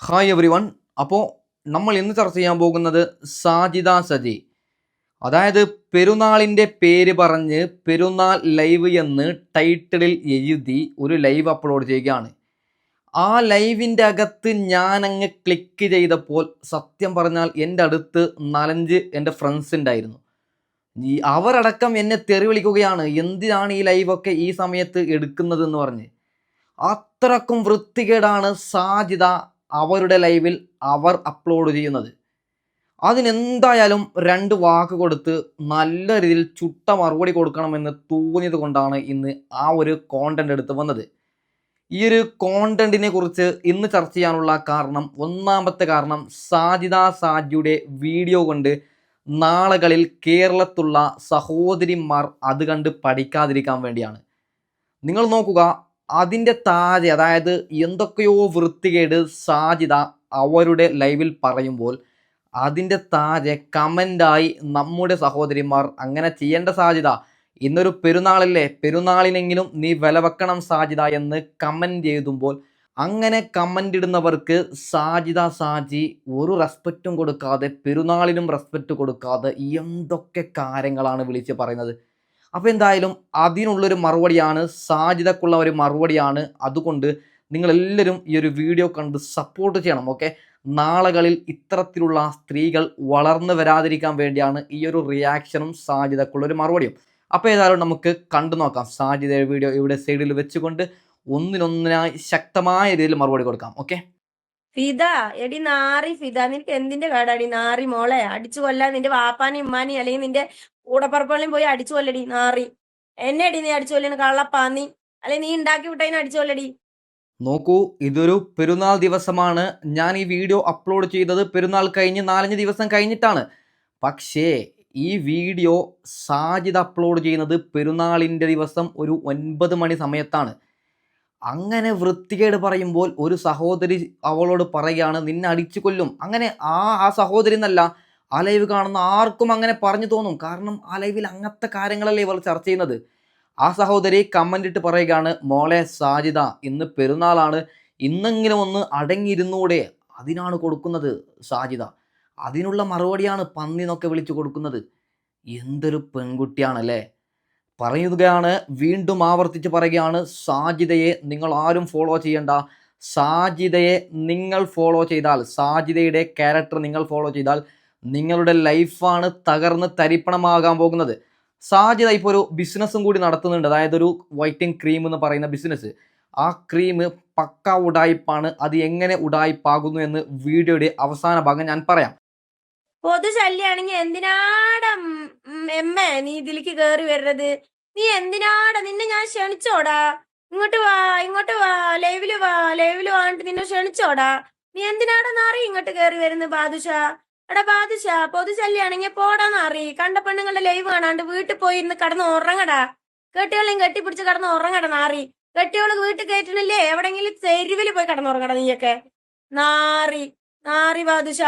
Hi every one അപ്പോൾ നമ്മൾ ഇന്ന് ചർച്ച ചെയ്യാൻ പോകുന്നത് സാജിദ സജി. അതായത് പെരുന്നാളിന്റെ പേര് പറഞ്ഞ് പെരുന്നാൾ ലൈവ് എന്ന് ടൈറ്റിലിൽ എഴുതി ഒരു ലൈവ് അപ്ലോഡ് ചെയ്യുകയാണ്. ആ ലൈവിന്റെ അകത്ത് ഞാനങ്ങ് ക്ലിക്ക് ചെയ്തപ്പോൾ സത്യം പറഞ്ഞാൽ എന്റെ അടുത്ത് നാലഞ്ച് എന്റെ ഫ്രണ്ട്സ് ഉണ്ടായിരുന്നു. ഈ അവരടക്കം എന്നെ തെറി വിളിക്കുകയാണ്. എന്തിനാണ് ഈ ലൈവൊക്കെ ഈ സമയത്ത് എടുക്കുന്നതെന്ന് പറഞ്ഞ്. അത്രക്കും വൃത്തികേടാണ് സാജിദ അവരുടെ ലൈവിൽ അവർ അപ്ലോഡ് ചെയ്യുന്നത്. അതിനെന്തായാലും രണ്ട് വാക്ക് കൊടുത്ത് നല്ല രീതിയിൽ ചുട്ട മറുപടി കൊടുക്കണമെന്ന് തോന്നിയത് കൊണ്ടാണ് ഇന്ന് ആ ഒരു കോണ്ടന്റ് എടുത്ത് വന്നത്. ഈ ഒരു കോണ്ടന്റിനെ കുറിച്ച് ഇന്ന് ചർച്ച ചെയ്യാനുള്ള കാരണം ഒന്നാമത്തെ കാരണം സാജിദ സാജിയുടെ വീഡിയോ കൊണ്ട് നാളുകളിൽ കേരളത്തുള്ള സഹോദരിമാർ അത് കണ്ട് പഠിക്കാതിരിക്കാൻ വേണ്ടിയാണ്. നിങ്ങൾ നോക്കുക അതിന്റെ താഴെ അതായത് എന്തൊക്കെയോ വൃത്തികേട് സാജിത അവരുടെ ലൈവിൽ പറയുമ്പോൾ അതിന്റെ താഴെ കമന്റായി നമ്മുടെ സഹോദരിമാർ അങ്ങനെ ചെയ്യേണ്ട സാധ്യത ഇന്നൊരു പെരുന്നാളല്ലേ? പെരുന്നാളിനെങ്കിലും നീ വില വെക്കണം സാജിത എന്ന് കമന്റ് എഴുതുമ്പോൾ അങ്ങനെ കമന്റ് ഇടുന്നവർക്ക് സാജിത സാജി ഒരു റെസ്പെക്റ്റും കൊടുക്കാതെ പെരുന്നാളിനും റെസ്പെക്റ്റ് കൊടുക്കാതെ എന്തൊക്കെ കാര്യങ്ങളാണ് വിളിച്ച് പറയുന്നത്. അപ്പോൾ എന്തായാലും അതിനുള്ളൊരു മറുപടിയാണ് സാധ്യതക്കുള്ള ഒരു മറുപടിയാണ്. അതുകൊണ്ട് നിങ്ങളെല്ലാവരും ഈ ഒരു വീഡിയോ കണ്ട് സപ്പോർട്ട് ചെയ്യണം ഓക്കെ നാളുകളിൽ ഇത്തരത്തിലുള്ള സ്ത്രീകൾ വളർന്നു വരാതിരിക്കാൻ വേണ്ടിയാണ് ഈ ഒരു റിയാക്ഷനും സാധ്യതക്കുള്ള ഒരു മറുപടിയും. അപ്പോൾ ഏതായാലും നമുക്ക് കണ്ടു നോക്കാം സാധ്യതയുടെ വീഡിയോ ഇവിടെ സൈഡിൽ വെച്ചുകൊണ്ട് ഒന്നിനൊന്നിനായി ശക്തമായ രീതിയിൽ മറുപടി കൊടുക്കാം ഓക്കെ ഫിദ എടി നാറി ഫിദ നിനക്ക് എന്തിന്റെ കാടാടി നാറി മോളെ? അടിച്ചു കൊല്ലാൻ നിന്റെ വാപ്പാനും ഇമ്മാനെയും അല്ലെങ്കിൽ നിന്റെ കൂടപ്പറപ്പുകളെയും പോയി അടിച്ചു കൊല്ലടി നാറി. എന്നെ അടി നീ അടിച്ചു കൊല്ലണ കള്ളപ്പാന്നി. അല്ലെങ്കിൽ നീ ഉണ്ടാക്കി വിട്ടതിനെ അടിച്ചു കൊല്ലടി. നോക്കൂ ഇതൊരു പെരുന്നാൾ ദിവസമാണ്. ഞാൻ ഈ വീഡിയോ അപ്ലോഡ് ചെയ്തത് പെരുന്നാൾ കഴിഞ്ഞ് നാലഞ്ച് ദിവസം കഴിഞ്ഞിട്ടാണ്. പക്ഷേ ഈ വീഡിയോ സാജിദ് അപ്ലോഡ് ചെയ്യുന്നത് പെരുന്നാളിന്റെ ദിവസം ഒരു ഒൻപത് മണി സമയത്താണ്. അങ്ങനെ വൃത്തികേട് പറയുമ്പോൾ ഒരു സഹോദരി അവളോട് പറയുകയാണ് നിന്നെ അടിച്ചു കൊല്ലും. അങ്ങനെ ആ ആ സഹോദരി എന്നല്ല ആ ലൈവ് കാണുന്ന ആർക്കും അങ്ങനെ പറഞ്ഞു തോന്നും. കാരണം ആ ലൈവിൽ അങ്ങനത്തെ കാര്യങ്ങളല്ലേ ഇവർ ചർച്ച ചെയ്യുന്നത്. ആ സഹോദരി കമന്റ് ഇട്ട് പറയുകയാണ് മോളെ സാജിത ഇന്ന് പെരുന്നാളാണ്. ഇന്നെങ്കിലും ഒന്ന് അടങ്ങിയിരുന്നൂടെ. അതിനാണ് കൊടുക്കുന്നത് സാജിത അതിനുള്ള മറുപടിയാണ് പന്നി എന്നൊക്കെ വിളിച്ചു കൊടുക്കുന്നത്. എന്തൊരു പെൺകുട്ടിയാണല്ലേ? പറയുകയാണ് വീണ്ടും ആവർത്തിച്ച് പറയുകയാണ് സാജിദയെ നിങ്ങൾ ആരും ഫോളോ ചെയ്യേണ്ട. സാജിദയെ നിങ്ങൾ ഫോളോ ചെയ്താൽ സാജിദയുടെ ക്യാരക്ടർ നിങ്ങൾ ഫോളോ ചെയ്താൽ നിങ്ങളുടെ ലൈഫാണ് തകർന്ന് തരിപ്പണമാകാൻ പോകുന്നത്. സാജിത ഇപ്പോൾ ഒരു ബിസിനസ്സും കൂടി നടത്തുന്നുണ്ട്. അതായത് ഒരു വൈറ്റിംഗ് ക്രീം എന്ന് പറയുന്ന ബിസിനസ് ആ ക്രീം പക്ക ഉടായ്പാണ് അത് എങ്ങനെ ഉടായ്പാകുന്നു എന്ന് വീഡിയോയുടെ അവസാന ഭാഗം ഞാൻ പറയാം. പൊതു എന്തിനാട എമ്മ നീ ഇതിലേക്ക് കേറി വരുന്നത് നീ എന്തിനാട? നിന്നെ ഞാൻ ക്ഷണിച്ചോടാ. ഇങ്ങോട്ട് വാ ഇങ്ങോട്ട് വാ ലൈവിൽ വാ ലൈവിൽ വാണ്ട് നിന്നെ ക്ഷണിച്ചോടാ. നീ എന്തിനാടാ നാറി ഇങ്ങോട്ട് കേറി വരുന്നത് ബാദുഷ? എടാ ബാദുഷ പൊതു ശല്യാണെങ്കിൽ പോടാ നാറി. കണ്ട പെണ്ണുങ്ങളുടെ ലൈവ് കാണാണ്ട് വീട്ടിൽ പോയി ഇരുന്ന് കടന്ന് ഉറങ്ങടാ. കെട്ടിയോളെയും കെട്ടിപ്പിടിച്ച് കടന്ന് ഉറങ്ങടാ നാറി. കെട്ടിയോൾ വീട്ടിൽ കയറ്റണില്ലേ? എവിടെങ്കിലും തെരുവിൽ പോയി കടന്നുറങ്ങടാ നീയൊക്കെ. നാറി നാറി ബാദുഷ.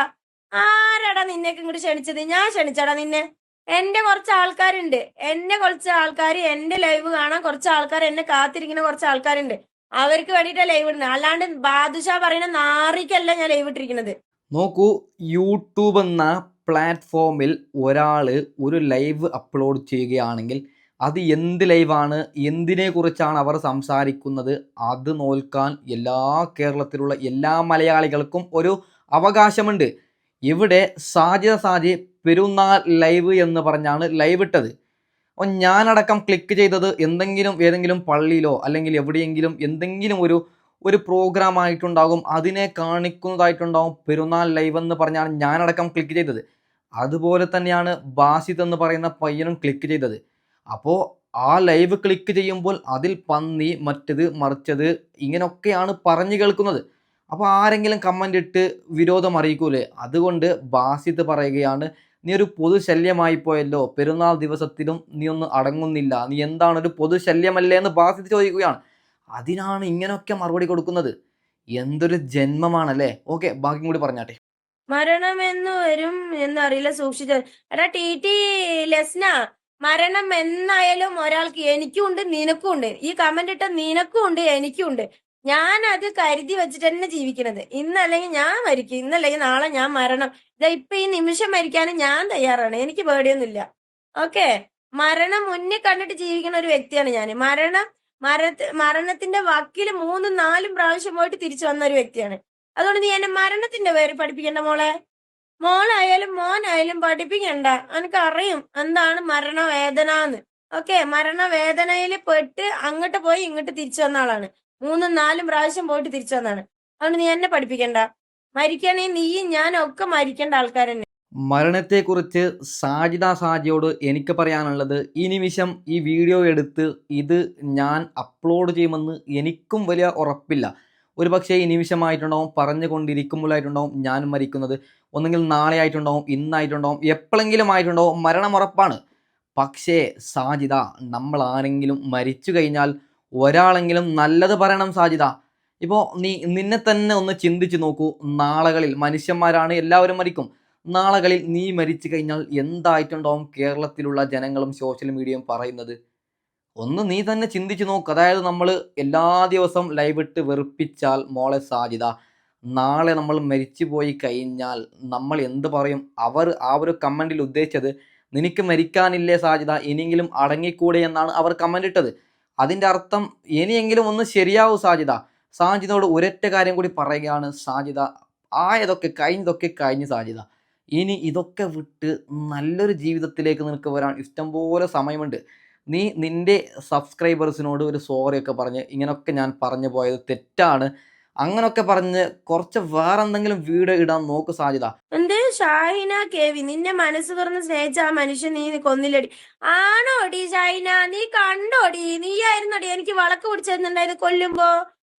ആരാടാ നിന്നേക്ക് ഇങ്ങോട്ട് ക്ഷണിച്ചത്? ഞാൻ ക്ഷണിച്ചടാ നിന്നെ. എന്റെ കുറച്ച് ആൾക്കാരുണ്ട്. എന്നെ കുറച്ച് ആൾക്കാർ എന്റെ ലൈവ് കാണാൻ കുറച്ച് ആൾക്കാർ എന്നെ കാത്തിരിക്കുന്ന കുറച്ച് ആൾക്കാരുണ്ട്. അവർക്ക് വേണ്ടിയിട്ടാ ലൈവ് ഇടുന്നത് അല്ലാണ്ട് ബാദുഷാ പറയുന്ന നാറിക്കല്ല ഞാൻ ലൈവ് ഇട്ടിരിക്കുന്നത്. നോക്കൂ യൂട്യൂബ് എന്ന പ്ലാറ്റ്ഫോമിൽ ഒരാൾ ഒരു ലൈവ് അപ്ലോഡ് ചെയ്യുകയാണെങ്കിൽ അത് എന്ത് ലൈവാണ് എന്തിനെ കുറിച്ചാണ് അവർ സംസാരിക്കുന്നത് അത് നോൽക്കാൻ എല്ലാ കേരളത്തിലുള്ള എല്ലാ മലയാളികൾക്കും ഒരു അവകാശമുണ്ട്. ഇവിടെ സാജിദ സാജി പെരുന്നാൾ ലൈവ് എന്ന് പറഞ്ഞാണ് ലൈവ് ഇട്ടത്. അപ്പോൾ ഞാനടക്കം ക്ലിക്ക് ചെയ്തത് എന്തെങ്കിലും ഏതെങ്കിലും പള്ളിയിലോ അല്ലെങ്കിൽ എവിടെയെങ്കിലും എന്തെങ്കിലും ഒരു ഒരു പ്രോഗ്രാം ആയിട്ടുണ്ടാകും അതിനെ കാണിക്കുന്നതായിട്ടുണ്ടാകും പെരുന്നാൾ ലൈവ് എന്ന് പറഞ്ഞാണ് ഞാനടക്കം ക്ലിക്ക് ചെയ്തത്. അതുപോലെ തന്നെയാണ് ബാസിത് എന്ന് പറയുന്ന പയ്യനും ക്ലിക്ക് ചെയ്തത്. അപ്പോൾ ആ ലൈവ് ക്ലിക്ക് ചെയ്യുമ്പോൾ അതിൽ പന്നി മറ്റത് മറിച്ചത് ഇങ്ങനെയൊക്കെയാണ് പറഞ്ഞു കേൾക്കുന്നത്. അപ്പോൾ ആരെങ്കിലും കമന്റ് ഇട്ട് വിരോധം അറിയിക്കൂലേ? അതുകൊണ്ട് ബാസിത് പറയുകയാണ് നീ ഒരു പൊതുശല്യമായി പോയല്ലോ. പെരുന്നാൾ ദിവസത്തിലും നീ ഒന്നും അടങ്ങുന്നില്ല. നീ എന്താണ് ഒരു പൊതുശല്യമല്ലേ? എന്ന് ബാസിത് ചോദിക്കുകയാണ്. അതിനാണ് ഇങ്ങനെയൊക്കെ മറുപടി കൊടുക്കുന്നത്. എന്തൊരു ജന്മമാണല്ലേ? ഓക്കെ ബാക്കി കൂടി പറഞ്ഞാട്ടെ. മരണം എന്ന് വരും എന്നറിയില്ല സൂക്ഷിച്ച എടാ മരണം എന്നായാലും ഒരാൾക്ക് എനിക്കും ഉണ്ട് നിനക്കും ഉണ്ട് ഈ കമന്റ് ഇട്ട നിനക്കും ഉണ്ട് എനിക്കും ഉണ്ട് ഞാൻ അത് കരുതി വെച്ചിട്ട് തന്നെ ജീവിക്കണത്. ഇന്നല്ലെങ്കിൽ ഞാൻ മരിക്കും. ഇന്നല്ലെങ്കിൽ നാളെ ഞാൻ മരണം. ഇതാ ഇപ്പൊ ഈ നിമിഷം മരിക്കാനും ഞാൻ തയ്യാറാണ്. എനിക്ക് പേടിയൊന്നുമില്ല. ഓക്കെ? മരണം മുന്നേ കണ്ടിട്ട് ജീവിക്കുന്ന ഒരു വ്യക്തിയാണ് ഞാൻ മരണം മരണത്തി മരണത്തിന്റെ വക്കിൽ മൂന്നും നാലും പ്രാവശ്യം പോയിട്ട് തിരിച്ചു വന്ന ഒരു വ്യക്തിയാണ്. അതുകൊണ്ട് നീ എന്നെ മരണത്തിന്റെ പേര് പഠിപ്പിക്കണ്ട മോളെ. മോളായാലും മോനായാലും പഠിപ്പിക്കണ്ട. എനിക്ക് അറിയും എന്താണ് മരണവേദന എന്ന് ഓക്കെ? മരണവേദനയിൽ പെട്ട് അങ്ങോട്ട് പോയി ഇങ്ങോട്ട് തിരിച്ചു വന്ന ആളാണ്. മൂന്നും നാലും പ്രാവശ്യം പോയിട്ട് തിരിച്ചു വന്നാണ്. അതുകൊണ്ട് നീ എന്നെ പഠിപ്പിക്കണ്ട. മരിക്കണേ നീയും ഞാനും ഒക്കെ മരിക്കേണ്ട ആൾക്കാർ തന്നെ. മരണത്തെക്കുറിച്ച് സാജിദ സാജിയോട് എനിക്ക് പറയാനുള്ളത് ഈ നിമിഷം ഈ വീഡിയോ എടുത്ത് ഇത് ഞാൻ അപ്ലോഡ് ചെയ്യുമെന്ന് എനിക്കും വലിയ ഉറപ്പില്ല. ഒരു പക്ഷേ ഈ നിമിഷമായിട്ടുണ്ടാവും പറഞ്ഞുകൊണ്ടിരിക്കുമ്പോഴായിട്ടുണ്ടാവും ഞാൻ മരിക്കുന്നത്. ഒന്നെങ്കിൽ നാളെ ആയിട്ടുണ്ടാവും ഇന്നായിട്ടുണ്ടാവും എപ്പോഴെങ്കിലും ആയിട്ടുണ്ടാവും മരണം ഉറപ്പാണ്. പക്ഷേ സാജിദ നമ്മൾ ആരെങ്കിലും മരിച്ചു കഴിഞ്ഞാൽ ഒരാളെങ്കിലും നല്ലത് പറയണം സാജിദ. ഇപ്പോൾ നീ നിന്നെ തന്നെ ഒന്ന് ചിന്തിച്ച് നോക്കൂ. നാളകളിൽ മനുഷ്യന്മാരാണ് എല്ലാവരും മരിക്കും. നാളകളിൽ നീ മരിച്ചു കഴിഞ്ഞാൽ എന്തായിട്ടുണ്ടാവും കേരളത്തിലുള്ള ജനങ്ങളും സോഷ്യൽ മീഡിയയും പറയുന്നത്? ഒന്ന് നീ തന്നെ ചിന്തിച്ചു നോക്ക്. അതായത് നമ്മൾ എല്ലാ ദിവസവും ലൈവ് ഇട്ട് വെറുപ്പിച്ചാൽ മോളെ സാധ്യത നാളെ നമ്മൾ മരിച്ചു പോയി കഴിഞ്ഞാൽ നമ്മൾ എന്ത് പറയും? അവർ ആ ഒരു കമന്റിൽ ഉദ്ദേശിച്ചത് നിനക്ക് മരിക്കാനില്ലേ സാധ്യത ഇനിയെങ്കിലും അടങ്ങിക്കൂടെ എന്നാണ് അവർ കമന്റ് ഇട്ടത്. അതിന്റെ അർത്ഥം ഇനിയെങ്കിലും ഒന്ന് ശരിയാവും സാധ്യത സാജിതയോട് ഒരൊറ്റ കാര്യം കൂടി പറയുകയാണ് സാജിദ ആയതൊക്കെ കഴിഞ്ഞതൊക്കെ കഴിഞ്ഞ് സാധ്യത ഇനി ഇതൊക്കെ വിട്ട് നല്ലൊരു ജീവിതത്തിലേക്ക് നിനക്ക് വരാൻ ഇഷ്ടംപോലെ സമയമുണ്ട്. നീ നിന്റെ സബ്സ്ക്രൈബേഴ്സിനോട് ഒരു സോറിയൊക്കെ പറഞ്ഞ് ഇങ്ങനെയൊക്കെ ഞാൻ പറഞ്ഞു പോയത് തെറ്റാണ്. അങ്ങനൊക്കെ പറഞ്ഞ് കുറച്ച് വേറെ എന്തെങ്കിലും വീഡിയോ ഇടാൻ നോക്ക് സാധ്യത എന്ത്? ഷാഹിന കേവി നിന്നെ മനസ്സ് തുറന്ന് സ്നേഹിച്ച ആ മനുഷ്യൻ നീ കൊന്നില്ലടി. ആണോടി ഷാഹിന? നീ കണ്ടോടി? നീ ആയിരുന്നോടി എനിക്ക് വളക്ക് പിടിച്ചെന്നുണ്ടായിരുന്നു കൊല്ലുമ്പോ?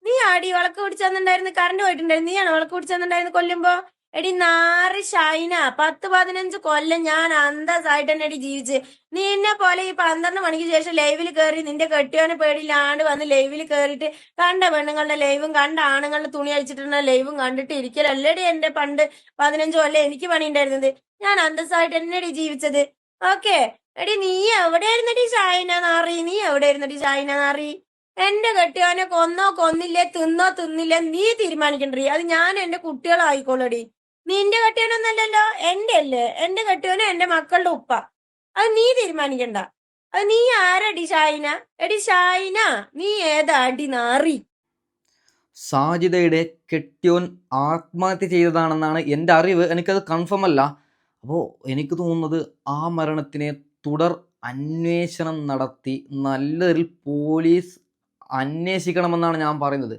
നീ ആടി വളക്ക് പിടിച്ചെന്നുണ്ടായിരുന്നു കറണ്ട് പോയിട്ടുണ്ടായിരുന്നു. നീയാണ് വളക്ക് പിടിച്ചെന്നുണ്ടായിരുന്നു കൊല്ലുമ്പോ? എടി നാറ് ഷൈന പത്ത് പതിനഞ്ച് കൊല്ലം ഞാൻ അന്തസ്സായിട്ട് തന്നെ എടി ജീവിച്ച്. നിന്നെ പോലെ ഈ പന്ത്രണ്ട് മണിക്ക് ശേഷം ലൈവിൽ കയറി നിന്റെ കെട്ടിയോനെ പേടിയില്ലാണ്ട് വന്ന് ലൈവിൽ കയറിയിട്ട് കണ്ട പെണ്ണുങ്ങളുടെ ലൈവും കണ്ട ആണുങ്ങളുടെ തുണി അഴിച്ചിട്ടുള്ള ലൈവും കണ്ടിട്ട് ഇരിക്കലല്ലേടി എന്റെ പണ്ട് പതിനഞ്ച് കൊല്ലം എനിക്ക് പണി ഉണ്ടായിരുന്നത് ഞാൻ അന്തസ്സായിട്ട് എന്നെടി ജീവിച്ചത്. ഓക്കെ. എടി നീ എവിടെയായിരുന്നടി ഷൈന നാറി? നീ എവിടെയായിരുന്നടി ഷൈന നാറി? എന്റെ കെട്ടിയോനെ കൊന്നോ കൊന്നില്ലേ തിന്നോ തിന്നില്ലേ നീ തീരുമാനിക്കണ്ടി അത് ഞാൻ എന്റെ കുട്ടികളായിക്കോളടി. നിന്റെ കെട്ടിയോനൊന്നല്ലല്ലോ എന്റെ അല്ലേ എന്റെ കട്ടിയോനും എന്റെ മക്കളുടെ ഉപ്പ. അത് നീ തീരുമാനിക്കണ്ട. അത് നീ ആരടി ഷായിന എടി ഷായിന നീ ഏതാടി നാറി? സാജിദയുടെ കെട്ടിയോൻ ആത്മഹത്യ ചെയ്തതാണെന്നാണ് എന്റെ അറിവ്. എനിക്കത് കൺഫേം അല്ല. അപ്പോൾ എനിക്ക് തോന്നുന്നത് ആ മരണത്തിനെ തുടർ അന്വേഷണം നടത്തി നല്ലതിൽ പോലീസ് അന്വേഷിക്കണമെന്നാണ് ഞാൻ പറയുന്നത്.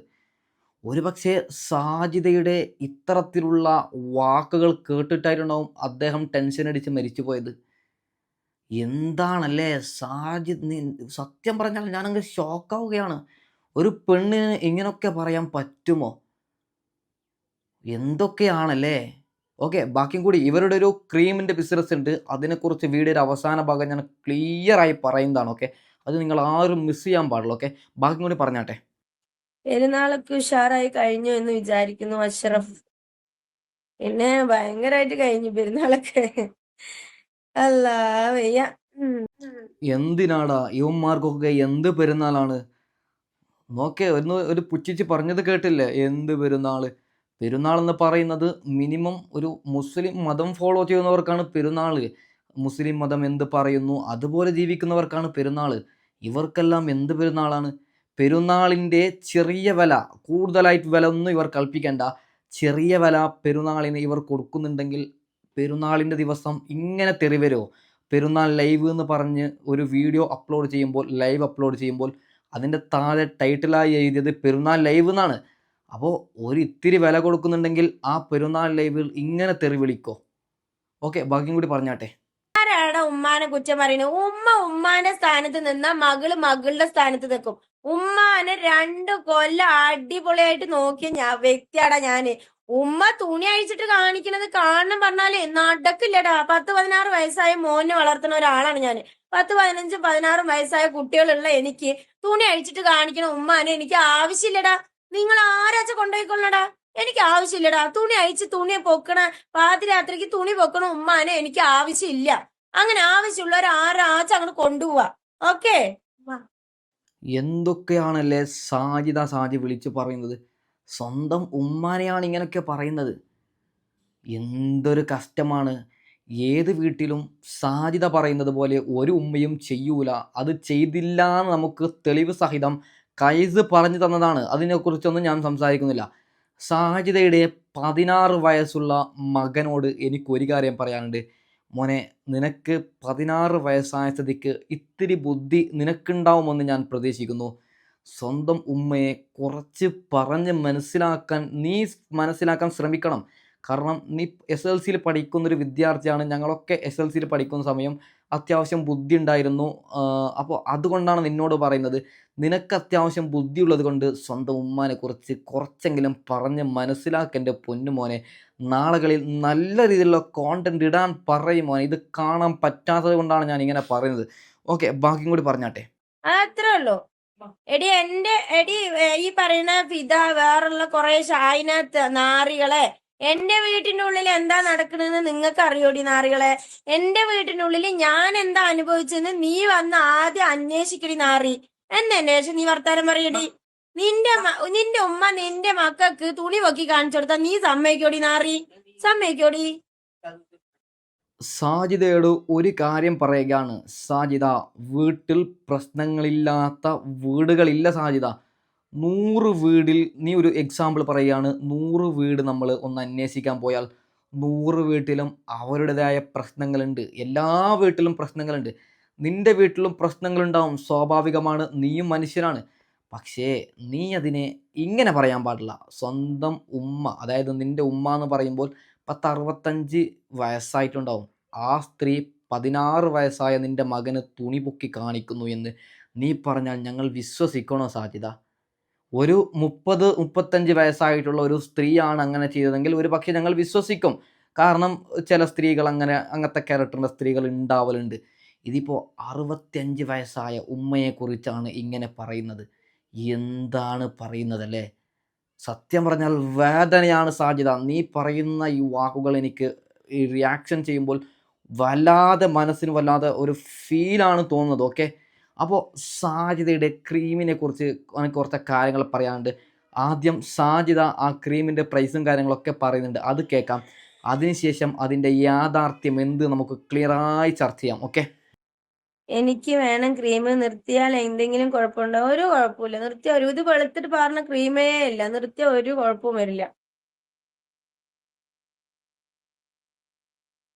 ഒരുപക്ഷെ സാജിദയുടെ ഇത്തരത്തിലുള്ള വാക്കുകൾ കേട്ടിട്ടായിട്ടുണ്ടാവും അദ്ദേഹം ടെൻഷൻ അടിച്ച് മരിച്ചു പോയത്. എന്താണല്ലേ സാജിദ് നീ സത്യം പറഞ്ഞാൽ ഞാനങ്ങ് ഷോക്കാവുകയാണ് ഒരു പെണ്ണിന് ഇങ്ങനൊക്കെ പറയാൻ പറ്റുമോ? എന്തൊക്കെയാണല്ലേ? ഓക്കെ ബാക്കിയും കൂടി ഇവരുടെ ഒരു ക്രീമിന്റെ ബിസിനസ് ഉണ്ട്. അതിനെക്കുറിച്ച് വീഡിയോയുടെ അവസാന ഭാഗം ഞാൻ ക്ലിയറായി പറയുന്നതാണ് ഓക്കെ അത് നിങ്ങൾ ആരും മിസ് ചെയ്യാൻ പാടില്ല ഓക്കെ ബാക്കിയും കൂടി പറഞ്ഞാട്ടെ. പെരുന്നാളൊക്കെ ഉഷാറായി കഴിഞ്ഞു എന്ന് വിചാരിക്കുന്നു അഷ്റഫ്. പിന്നെ ഭയങ്കരായിട്ട് കഴിഞ്ഞു പെരുന്നാളൊക്കെ. അല്ല വയ്യ. എന്തിനാടാ? ഇവന്മാർക്കൊക്കെ എന്ത് പെരുന്നാളാണ്? നോക്കേ ഒന്ന് ഒരു പുച്ഛിച്ച് പറഞ്ഞത് കേട്ടില്ലേ? എന്ത് പെരുന്നാൾ? പെരുന്നാൾ എന്ന് പറയുന്നത് മിനിമം ഒരു മുസ്ലിം മതം ഫോളോ ചെയ്യുന്നവർക്കാണ് പെരുന്നാൾ. മുസ്ലിം മതം എന്ത് പറയുന്നു? അതുപോലെ ജീവിക്കുന്നവർക്കാണ് പെരുന്നാൾ ഇവർക്കെല്ലാം എന്ത് പെരുന്നാളാണ്? പെരുന്നാളിന്റെ ചെറിയ വില കൂടുതലായിട്ട് വില ഒന്നും ഇവർ കൽപ്പിക്കേണ്ട. ചെറിയ വില പെരുന്നാളിന് ഇവർ കൊടുക്കുന്നുണ്ടെങ്കിൽ പെരുന്നാളിന്റെ ദിവസം ഇങ്ങനെ തെറി വരുമോ പെരുന്നാൾ ലൈവ് എന്ന് പറഞ്ഞ് ഒരു വീഡിയോ അപ്ലോഡ് ചെയ്യുമ്പോൾ ലൈവ് അപ്ലോഡ് ചെയ്യുമ്പോൾ അതിന്റെ താഴെ ടൈറ്റിലായി എഴുതിയത് പെരുന്നാൾ ലൈവ് എന്നാണ്. അപ്പോൾ ഒരു ഇത്തിരി വില കൊടുക്കുന്നുണ്ടെങ്കിൽ ആ പെരുന്നാൾ ലൈവിൽ ഇങ്ങനെ തെറി വിളിക്കോ? ഓക്കെ ബാക്കിയും കൂടി പറഞ്ഞാട്ടെ. ആരാണ് ഉമ്മാനെ കുറ്റം പറയുന്നത്? ഉമ്മ ഉമ്മാന്റെ സ്ഥാനത്ത് നിന്ന മകൾ മകളുടെ സ്ഥാനത്ത് നിൽക്കും. ഉമ്മാനെ രണ്ട് കൊല്ലം അടിപൊളിയായിട്ട് നോക്കിയ ഞാൻ വ്യക്തിയാടാ ഞാൻ. ഉമ്മ തുണി അഴിച്ചിട്ട് കാണിക്കണത് കാണണം പറഞ്ഞാലേ നടക്കില്ലടാ. പത്ത് പതിനാറ് വയസ്സായ മോനെ വളർത്തുന്ന ഒരാളാണ് ഞാൻ പത്ത് പതിനഞ്ചും പതിനാറും വയസ്സായ കുട്ടികളുള്ള എനിക്ക് തുണി അഴിച്ചിട്ട് കാണിക്കണ ഉമ്മാനെ എനിക്ക് ആവശ്യമില്ലടാ. നിങ്ങൾ ആരാച്ച കൊണ്ടുപോയിക്കൊള്ളടാ എനിക്ക് ആവശ്യമില്ലടാ. തുണി അഴിച്ച് തുണി പൊക്കണ പാതിരാത്രിക്ക് തുണി പൊക്കണ ഉമ്മാനെ എനിക്ക് ആവശ്യമില്ല. അങ്ങനെ ആവശ്യമുള്ളവർ ആരാച്ച അങ്ങോട്ട് കൊണ്ടുപോവാ. ഓക്കേ? എന്തൊക്കെയാണല്ലേ സാജിദ സാജി വിളിച്ച് പറയുന്നത്? സ്വന്തം ഉമ്മാനെയാണ് ഇങ്ങനെയൊക്കെ പറയുന്നത്. എന്തൊരു കഷ്ടമാണ്. ഏത് വീട്ടിലും സാജിദ പറയുന്നത് പോലെ ഒരു ഉമ്മയും ചെയ്യൂല. അത് ചെയ്തില്ല എന്ന് നമുക്ക് തെളിവ് സഹിതം കൈസ് പറഞ്ഞു തന്നതാണ്. അതിനെക്കുറിച്ചൊന്നും ഞാൻ സംസാരിക്കുന്നില്ല. സാജിതയുടെ പതിനാറ് വയസ്സുള്ള മകനോട് എനിക്കൊരു കാര്യം പറയാനുണ്ട്. മോനെ നിനക്ക് പതിനാറ് വയസ്സായ സ്ഥിതിക്ക് ഇത്തിരി ബുദ്ധി നിനക്കുണ്ടാവുമെന്ന് ഞാൻ പ്രതീക്ഷിക്കുന്നു. സ്വന്തം ഉമ്മയെ കുറച്ച് പറഞ്ഞ് മനസ്സിലാക്കാൻ നീ മനസ്സിലാക്കാൻ ശ്രമിക്കണം. കാരണം നീ എസ് എൽ സിയിൽ പഠിക്കുന്നൊരു വിദ്യാർത്ഥിയാണ്. ഞങ്ങളൊക്കെ എസ് എൽ സിയിൽ പഠിക്കുന്ന സമയം അത്യാവശ്യം ബുദ്ധി ഉണ്ടായിരുന്നു അപ്പോൾ അതുകൊണ്ടാണ് നിന്നോട് പറയുന്നത്. നിനക്ക് അത്യാവശ്യം ബുദ്ധിയുള്ളത് കൊണ്ട് സ്വന്തം ഉമ്മാനെ കുറിച്ച് കുറച്ചെങ്കിലും പറഞ്ഞ് മനസ്സിലാക്കേണ്ട പൊന്നുമോനെ. നാളുകളിൽ നല്ല രീതിയിലുള്ള കോണ്ടന്റ് ഇടാൻ പറയും മോനെ. ഇത് കാണാൻ പറ്റാത്തത് കൊണ്ടാണ് ഞാൻ ഇങ്ങനെ പറയുന്നത്. ഓക്കെ ബാക്കിയും കൂടി പറഞ്ഞാട്ടെ. അതത്രേ ഉള്ളൂ. എടി എന്റെ എടി ഈ പറയുന്ന ഫിത വേറുള്ള കുറെ ഷായിനത്ത് നാറികളെ എന്റെ വീട്ടിന്റെ ഉള്ളിൽ എന്താ നടക്കണെന്ന് നിങ്ങൾക്ക് അറിയോടി നാറികളെ? എന്റെ വീട്ടിന്റെ ഉള്ളിൽ ഞാൻ എന്താ അനുഭവിച്ചെന്ന് നീ വന്ന് ആദ്യം അന്വേഷിക്കടി നാറി. എന്നെ അന്വേഷിച്ച് നീ വർത്താനം പറയടി. നിന്റെ നിന്റെ ഉമ്മ നിന്റെ മക്കൾക്ക് തുണി പൊക്കി കാണിച്ചു കൊടുത്താ നീ സമ്മതിക്കോടി നാറി? സമ്മതിക്കോടി? സാജിതയോട് ഒരു കാര്യം പറയുകയാണ്. സാജിത വീട്ടിൽ പ്രശ്നങ്ങളില്ലാത്ത വീടുകളില്ല സാജിത നൂറ് വീടിൽ നീ ഒരു എക്സാമ്പിൾ പറയുകയാണ്. നൂറ് വീട് നമ്മൾ ഒന്ന് അന്വേഷിക്കാൻ പോയാൽ നൂറ് വീട്ടിലും അവരുടേതായ പ്രശ്നങ്ങളുണ്ട്. എല്ലാ വീട്ടിലും പ്രശ്നങ്ങളുണ്ട്. നിന്റെ വീട്ടിലും പ്രശ്നങ്ങളുണ്ടാവും. സ്വാഭാവികമാണ്. നീയും മനുഷ്യനാണ്. പക്ഷേ നീ അതിനെ ഇങ്ങനെ പറയാൻ പാടില്ല. സ്വന്തം ഉമ്മ അതായത് നിന്റെ ഉമ്മ എന്ന് പറയുമ്പോൾ പത്ത് അറുപത്തഞ്ച് വയസ്സായിട്ടുണ്ടാവും. ആ സ്ത്രീ പതിനാറ് വയസ്സായ നിന്റെ മകന് തുണി പൊക്കി കാണിക്കുന്നു എന്ന് നീ പറഞ്ഞാൽ ഞങ്ങൾ വിശ്വസിക്കണോ സാധ്യത? ഒരു മുപ്പത് മുപ്പത്തഞ്ച് വയസ്സായിട്ടുള്ള ഒരു സ്ത്രീയാണ് അങ്ങനെ ചെയ്തതെങ്കിൽ ഒരു പക്ഷേ ഞങ്ങൾ വിശ്വസിക്കും. കാരണം ചില സ്ത്രീകൾ അങ്ങനെ അങ്ങനത്തെ ക്യാരക്ടറിന്റെ സ്ത്രീകൾ ഉണ്ടാവലുണ്ട്. ഇതിപ്പോൾ അറുപത്തിയഞ്ച് വയസ്സായ ഉമ്മയെക്കുറിച്ചാണ് ഇങ്ങനെ പറയുന്നത്. എന്താണ് പറയുന്നത് അല്ലേ സത്യം പറഞ്ഞാൽ വേദനയാണ് സാധ്യത. നീ പറയുന്ന ഈ വാക്കുകൾ എനിക്ക് ഈ റിയാക്ഷൻ ചെയ്യുമ്പോൾ വല്ലാതെ മനസ്സിന് വല്ലാതെ ഒരു ഫീലാണ് തോന്നുന്നത് ഓക്കെ അപ്പോൾ സാജിദയുടെ ക്രീമിനെ കുറിച്ച് എനിക്ക് കുറച്ച് കാര്യങ്ങൾ പറയാനുണ്ട്. ആദ്യം സാജിദ ആ ക്രീമിന്റെ പ്രൈസും കാര്യങ്ങളൊക്കെ പറയുന്നുണ്ട്. അത് കേൾക്കാം. അതിനുശേഷം അതിന്റെ യാഥാർത്ഥ്യം എന്ത് നമുക്ക് ക്ലിയറായി ചർച്ച ചെയ്യാം ഓക്കെ എനിക്ക് വേണം ക്രീം നിർത്തിയാൽ എന്തെങ്കിലും കുഴപ്പമുണ്ടോ? ഒരു കുഴപ്പമില്ല. നിർത്തിയ ഒരു ഇത് വെളുത്തിട്ട് പറഞ്ഞ ക്രീമേ ഇല്ല. നിർത്തിയ ഒരു കുഴപ്പവും വരില്ല.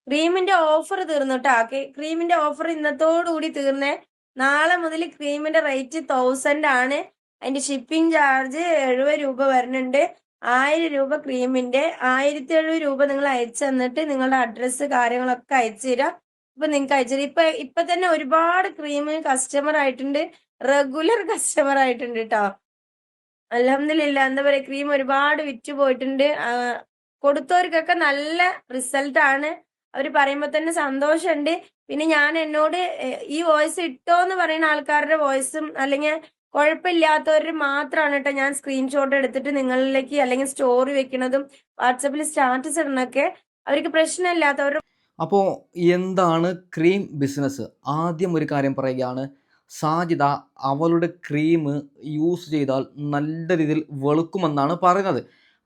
ക്രീമിന്റെ ഓഫർ തീർന്നുട്ടാ ക്രീമിന്റെ ഓഫർ ഇന്നത്തോടു കൂടി തീർന്നേ. നാളെ മുതൽ ക്രീമിന്റെ റേറ്റ് തൗസൻഡ് ആണ്. അതിന്റെ ഷിപ്പിംഗ് ചാർജ് എഴുപത് രൂപ വരുന്നുണ്ട്. ആയിരം രൂപ ക്രീമിന്റെ ആയിരത്തി എഴുപത് രൂപ നിങ്ങൾ അയച്ചു തന്നിട്ട് നിങ്ങളുടെ അഡ്രസ്സ് കാര്യങ്ങളൊക്കെ അയച്ചു തരാം. ഇപ്പൊ നിങ്ങൾക്ക് അയച്ചത് ഇപ്പൊ ഇപ്പൊ തന്നെ ഒരുപാട് ക്രീം കസ്റ്റമർ ആയിട്ടുണ്ട്. റെഗുലർ കസ്റ്റമർ ആയിട്ടുണ്ട് കേട്ടോ അലഹമില്ല എന്താ പറയാ ക്രീം ഒരുപാട് വിറ്റ് പോയിട്ടുണ്ട്. കൊടുത്തവർക്കൊക്കെ നല്ല റിസൾട്ട് ആണ്. അവർ പറയുമ്പോൾ തന്നെ സന്തോഷമുണ്ട് പിന്നെ ഞാൻ എന്നോട് ഈ വോയിസ് ഇട്ടോ എന്ന് പറയുന്ന ആൾക്കാരുടെ വോയിസും അല്ലെങ്കിൽ കുഴപ്പമില്ലാത്തവർ മാത്രമാണ് കേട്ടോ ഞാൻ സ്ക്രീൻഷോട്ട് എടുത്തിട്ട് നിങ്ങളിലേക്ക് അല്ലെങ്കിൽ സ്റ്റോറി വെക്കുന്നതും വാട്സപ്പിൽ സ്റ്റാറ്റസ് ഇടണൊക്കെ അവർക്ക് പ്രശ്നമില്ലാത്തവർ അപ്പോൾ എന്താണ് ക്രീം ബിസിനസ് ആദ്യം ഒരു കാര്യം പറയുകയാണ്. സാജിദ അവളുടെ ക്രീം യൂസ് ചെയ്താൽ നല്ല രീതിയിൽ വെളുക്കുമെന്നാണ് പറയുന്നത്.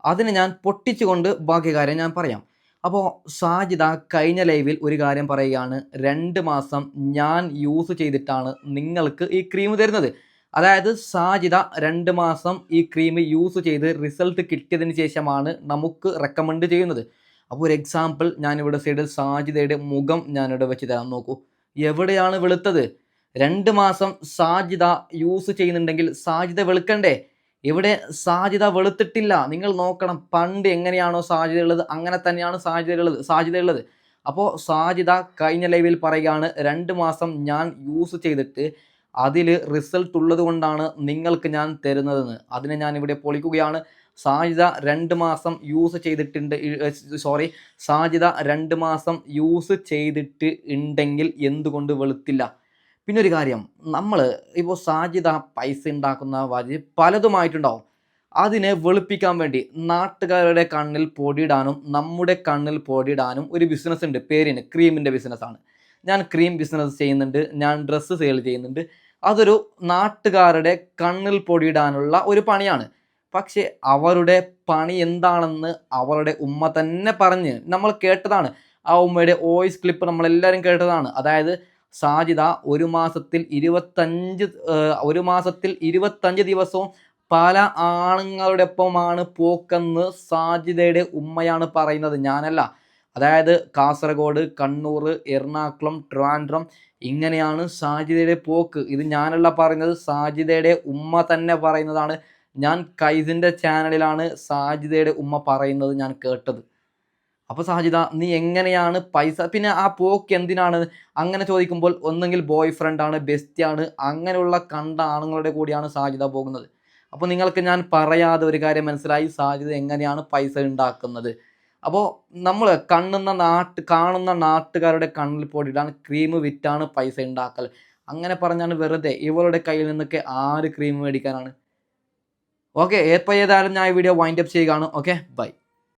അതിന് ഞാൻ പൊട്ടിച്ചുകൊണ്ട് ബാക്കി കാര്യം ഞാൻ പറയാം. അപ്പോൾ സാജിദ കഴിഞ്ഞ ലൈവിൽ ഒരു കാര്യം പറയുകയാണ്. രണ്ട് മാസം ഞാൻ യൂസ് ചെയ്തിട്ടാണ് നിങ്ങൾക്ക് ഈ ക്രീം തരുന്നത്. അതായത് സാജിദ രണ്ട് മാസം ഈ ക്രീം യൂസ് ചെയ്ത് റിസൾട്ട് കിട്ടിയതിന് ശേഷമാണ് നമുക്ക് റെക്കമെൻഡ് ചെയ്യുന്നത്. അപ്പോൾ ഒരു എക്സാമ്പിൾ ഞാനിവിടെ സൈഡിൽ സാജിദയുടെ മുഖം ഞാനിവിടെ വെച്ച് തരാം നോക്കൂ. എവിടെയാണ് വെളുത്തത്? രണ്ട് മാസം സാജിദ യൂസ് ചെയ്യുന്നുണ്ടെങ്കിൽ സാജിദ വെളുക്കണ്ടേ? ഇവിടെ സാജിദ വെളുത്തിട്ടില്ല? നിങ്ങൾ നോക്കണം പണ്ട് എങ്ങനെയാണോ സാജിത ഉള്ളത് അങ്ങനെ തന്നെയാണ് സാജിത ഉള്ളത് സാജിത ഉള്ളത് അപ്പോൾ സാജിത കഴിഞ്ഞ ലൈവിൽ പറയുകയാണ് രണ്ട് മാസം ഞാൻ യൂസ് ചെയ്തിട്ട് അതിൽ റിസൾട്ട് ഉള്ളത് കൊണ്ടാണ് നിങ്ങൾക്ക് ഞാൻ തരുന്നതെന്ന്. അതിനെ ഞാൻ ഇവിടെ പൊളിക്കുകയാണ്. സാജിദ രണ്ട് മാസം യൂസ് ചെയ്തിട്ടുണ്ട് സോറി സാജിദ രണ്ട് മാസം യൂസ് ചെയ്തിട്ട് ഉണ്ടെങ്കിൽ എന്തുകൊണ്ട് വെളുത്തില്ല? പിന്നെ ഒരു കാര്യം നമ്മൾ ഇപ്പോൾ സാജിദ പൈസ ഉണ്ടാക്കുന്ന വഴി പലതുമായിട്ടുണ്ടാവും. അതിനെ വെളുപ്പിക്കാൻ വേണ്ടി നാട്ടുകാരുടെ കണ്ണിൽ പൊടിയിടാനും നമ്മുടെ കണ്ണിൽ പൊടിയിടാനും ഒരു ബിസിനസ് ഉണ്ട് പേരിന് ക്രീമിന്റെ ബിസിനസ്സാണ് ഞാൻ ക്രീം ബിസിനസ് ചെയ്യുന്നുണ്ട് ഞാൻ ഡ്രസ്സ് സെയിൽ ചെയ്യുന്നുണ്ട്. അതൊരു നാട്ടുകാരുടെ കണ്ണിൽ പൊടിയിടാനുള്ള ഒരു പണിയാണ്. പക്ഷെ അവരുടെ പണി എന്താണെന്ന് അവരുടെ ഉമ്മ തന്നെ പറഞ്ഞ് നമ്മൾ കേട്ടതാണ്. ആ ഉമ്മയുടെ വോയിസ് ക്ലിപ്പ് നമ്മളെല്ലാവരും കേട്ടതാണ്. അതായത് സാജിദ ഒരു മാസത്തിൽ ഇരുപത്തഞ്ച് ഒരു മാസത്തിൽ ഇരുപത്തഞ്ച് ദിവസവും പല ആണുങ്ങളുടെ ഒപ്പമാണ് പോക്കെന്ന് സാജിദയുടെ ഉമ്മയാണ് പറയുന്നത്. ഞാനല്ല. അതായത് കാസർഗോഡ് കണ്ണൂർ എറണാകുളം ട്രിവാൻഡ്രം ഇങ്ങനെയാണ് സാജിദയുടെ പോക്ക്. ഇത് ഞാനല്ല പറയുന്നത്. സാജിദയുടെ ഉമ്മ തന്നെ പറയുന്നതാണ്. ഞാൻ കൈസിന്റെ ചാനലിലാണ് സാജിദയുടെ ഉമ്മ പറയുന്നത് ഞാൻ കേട്ടത്. അപ്പോൾ സാജിദ നീ എങ്ങനെയാണ് പൈസ പിന്നെ ആ പോക്ക് എന്തിനാണ്? അങ്ങനെ ചോദിക്കുമ്പോൾ ഒന്നെങ്കിൽ ബോയ് ഫ്രണ്ടാണ് ബെസ്റ്റിയാണ് അങ്ങനെയുള്ള കണ്ട ആണുങ്ങളുടെ കൂടിയാണ് സാജിദ പോകുന്നത്. അപ്പോൾ നിങ്ങൾക്ക് ഞാൻ പറയാതെ ഒരു കാര്യം മനസ്സിലായി സാജിദ എങ്ങനെയാണ് പൈസ ഉണ്ടാക്കുന്നത്. അപ്പോൾ നമ്മൾ കണ്ണുന്ന നാട്ട് കാണുന്ന നാട്ടുകാരുടെ കണ്ണിൽ പൊടിയിടാൻ ക്രീം വിറ്റാണ് പൈസ ഉണ്ടാക്കൽ. അങ്ങനെ പറഞ്ഞാണ് വെറുതെ ഇവളുടെ കയ്യിൽ നിന്നൊക്കെ ആര് ക്രീം മേടിക്കാനാണ്? ഓക്കെ ഏപ്പോൾ ഏതായാലും ഞാൻ ഈ വീഡിയോ വൈൻഡപ്പ് ചെയ്യുകയാണ് ഓക്കെ ബൈ